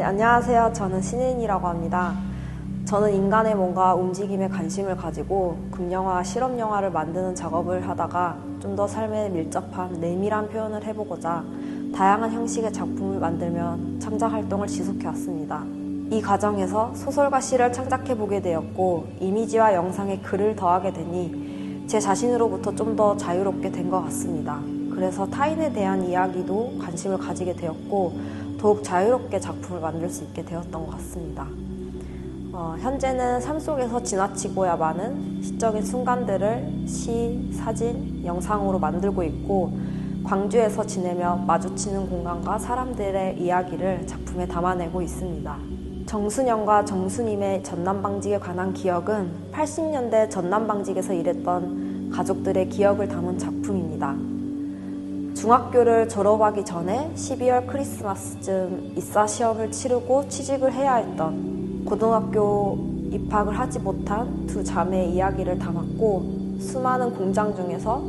네, 안녕하세요. 저는 신인이라고 합니다. 저는 인간의 뭔가 움직임에 관심을 가지고 금영화, 실험영화를 만드는 작업을 하다가 좀 더 삶에 밀접한 내밀한 표현을 해보고자 다양한 형식의 작품을 만들면 창작 활동을 지속해 왔습니다. 이 과정에서 소설과 시를 창작해 보게 되었고 이미지와 영상에 글을 더하게 되니 제 자신으로부터 좀 더 자유롭게 된 것 같습니다. 그래서 타인에 대한 이야기도 관심을 가지게 되었고 더욱 자유롭게 작품을 만들 수 있게 되었던 것 같습니다. 어, 현재는 삶 속에서 지나치고야 많은 시적인 순간들을 시, 사진, 영상으로 만들고 있고 광주에서 지내며 마주치는 공간과 사람들의 이야기를 작품에 담아내고 있습니다. 정순영과 정수님의 전남방직에 관한 기억은 80년대 전남방직에서 일했던 가족들의 기억을 담은 작품입니다. 중학교를 졸업하기 전에 12월 크리스마스쯤 입사 시험을 치르고 취직을 해야 했던 고등학교 입학을 하지 못한 두 자매의 이야기를 담았고 수많은 공장 중에서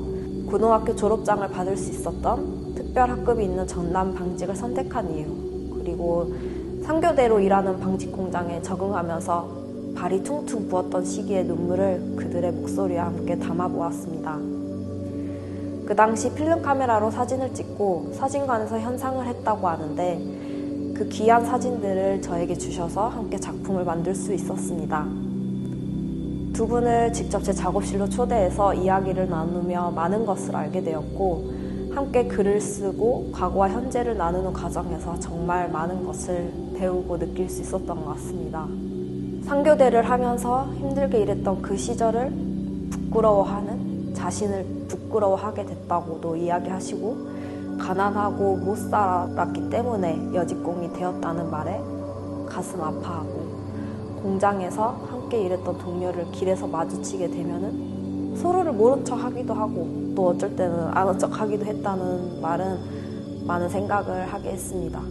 고등학교 졸업장을 받을 수 있었던 특별 학급이 있는 전남 방직을 선택한 이유 그리고 상교대로 일하는 방직 공장에 적응하면서 발이 퉁퉁 부었던 시기의 눈물을 그들의 목소리와 함께 담아보았습니다. 그 당시 필름 카메라로 사진을 찍고 사진관에서 현상을 했다고 하는데 그 귀한 사진들을 저에게 주셔서 함께 작품을 만들 수 있었습니다. 두 분을 직접 제 작업실로 초대해서 이야기를 나누며 많은 것을 알게 되었고 함께 글을 쓰고 과거와 현재를 나누는 과정에서 정말 많은 것을 배우고 느낄 수 있었던 것 같습니다. 상교대를 하면서 힘들게 일했던 그 시절을 부끄러워하는 자신을 부끄러워하게 됐다고도 이야기하시고 가난하고 못 살았기 때문에 여직공이 되었다는 말에 가슴 아파하고 공장에서 함께 일했던 동료를 길에서 마주치게 되면은 서로를 모른 척 하기도 하고 또 어쩔 때는 아는 척 하기도 했다는 말은 많은 생각을 하게 했습니다.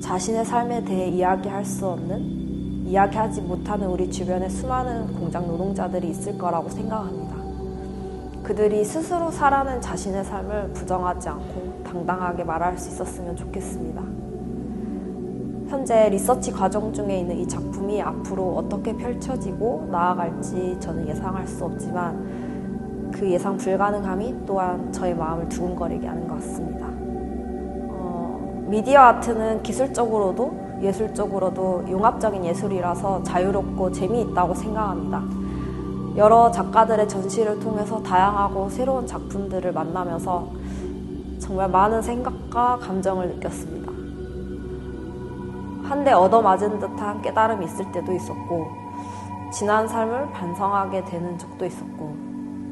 자신의 삶에 대해 이야기할 수 없는 이야기하지 못하는 우리 주변에 수많은 공장 노동자들이 있을 거라고 생각합니다. 그들이 스스로 살아낸 자신의 삶을 부정하지 않고 당당하게 말할 수 있었으면 좋겠습니다. 현재 리서치 과정 중에 있는 이 작품이 앞으로 어떻게 펼쳐지고 나아갈지 저는 예상할 수 없지만 그 예상 불가능함이 또한 저의 마음을 두근거리게 하는 것 같습니다. 어, 미디어 아트는 기술적으로도 예술적으로도 융합적인 예술이라서 자유롭고 재미있다고 생각합니다. 여러 작가들의 전시를 통해서 다양하고 새로운 작품들을 만나면서 정말 많은 생각과 감정을 느꼈습니다. 한데 얻어맞은 듯한 깨달음이 있을 때도 있었고, 지난 삶을 반성하게 되는 적도 있었고,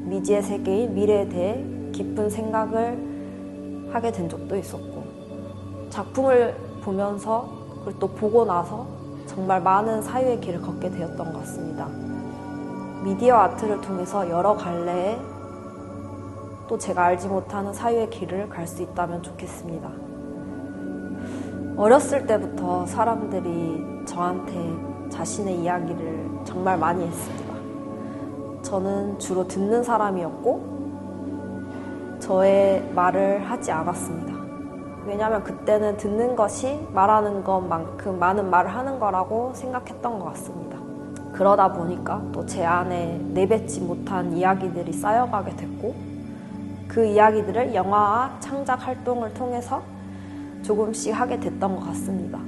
미지의 세계인 미래에 대해 깊은 생각을 하게 된 적도 있었고, 작품을 보면서 그리고 또 보고 나서 정말 많은 사유의 길을 걷게 되었던 것 같습니다. 미디어 아트를 통해서 여러 갈래의 또 제가 알지 못하는 사유의 길을 갈 수 있다면 좋겠습니다. 어렸을 때부터 사람들이 저한테 자신의 이야기를 정말 많이 했습니다. 저는 주로 듣는 사람이었고, 저의 말을 하지 않았습니다. 왜냐하면 그때는 듣는 것이 말하는 것만큼 많은 말을 하는 거라고 생각했던 것 같습니다. 그러다 보니까 또 제 안에 내뱉지 못한 이야기들이 쌓여가게 됐고, 그 이야기들을 영화와 창작 활동을 통해서 조금씩 하게 됐던 것 같습니다.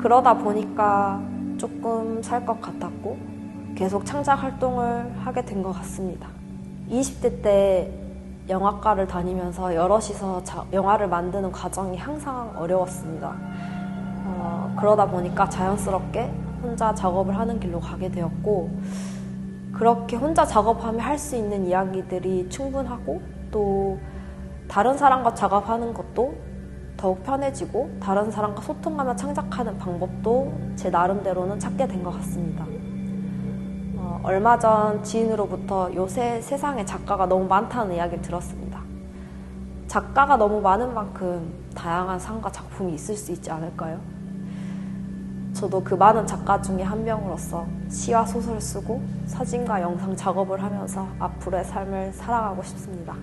그러다 보니까 조금 살 것 같았고 계속 창작 활동을 하게 된 것 같습니다. 20대 때 영화과를 다니면서 여럿이서 자, 영화를 만드는 과정이 항상 어려웠습니다. 어, 그러다 보니까 자연스럽게 혼자 작업을 하는 길로 가게 되었고 그렇게 혼자 작업하며 할 수 있는 이야기들이 충분하고 또 다른 사람과 작업하는 것도 더욱 편해지고 다른 사람과 소통하며 창작하는 방법도 제 나름대로는 찾게 된 것 같습니다. 어, 얼마 전 지인으로부터 요새 세상에 작가가 너무 많다는 이야기를 들었습니다. 작가가 너무 많은 만큼 다양한 상과 작품이 있을 수 있지 않을까요? 저도 그 많은 작가 중에 한 명으로서 시와 소설을 쓰고 사진과 영상 작업을 하면서 앞으로의 삶을 살아가고 싶습니다.